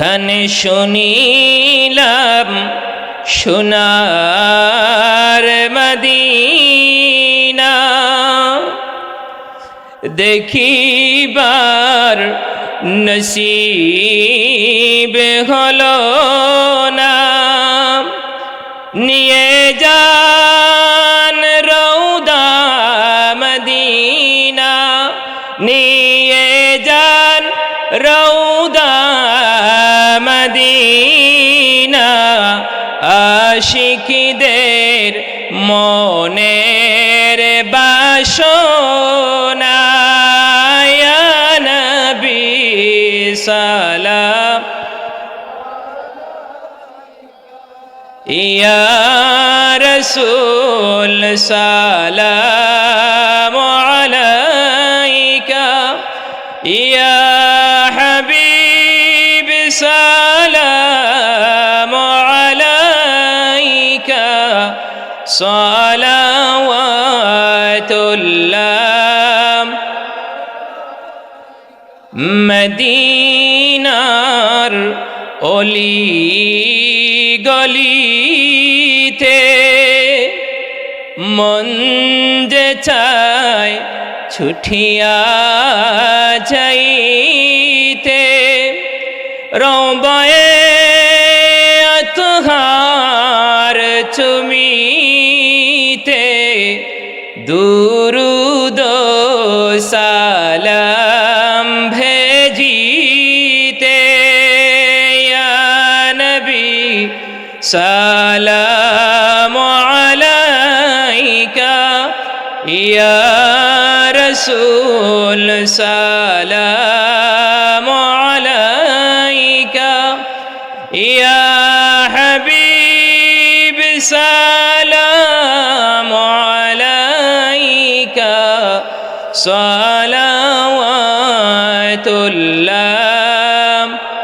ধানে শুনিলাম সোনার মদিনা। দেখিবার নসিব হলো না। নিয়ে যান রৌদা মদিনা। নিয়ে যান রৌদা আশিকিদের মনের বাসনা নবী সালাম। ইয়া রসুল সালাম আলাইকা। ইয়া হাবিব সালাম। আলাইকা সালাওয়াতুল্লাহ মদিনার অলি গলিতে মন যে চায় ছুটিয়া যাইতে রবায়ে চুমিতে দুরুদ সালাম ভেজিতে নবী সালাম আলাইকা ইয়া রসুল সালাম আলাইকা ইয়া হাবিব سلام عليك. صلوات الله.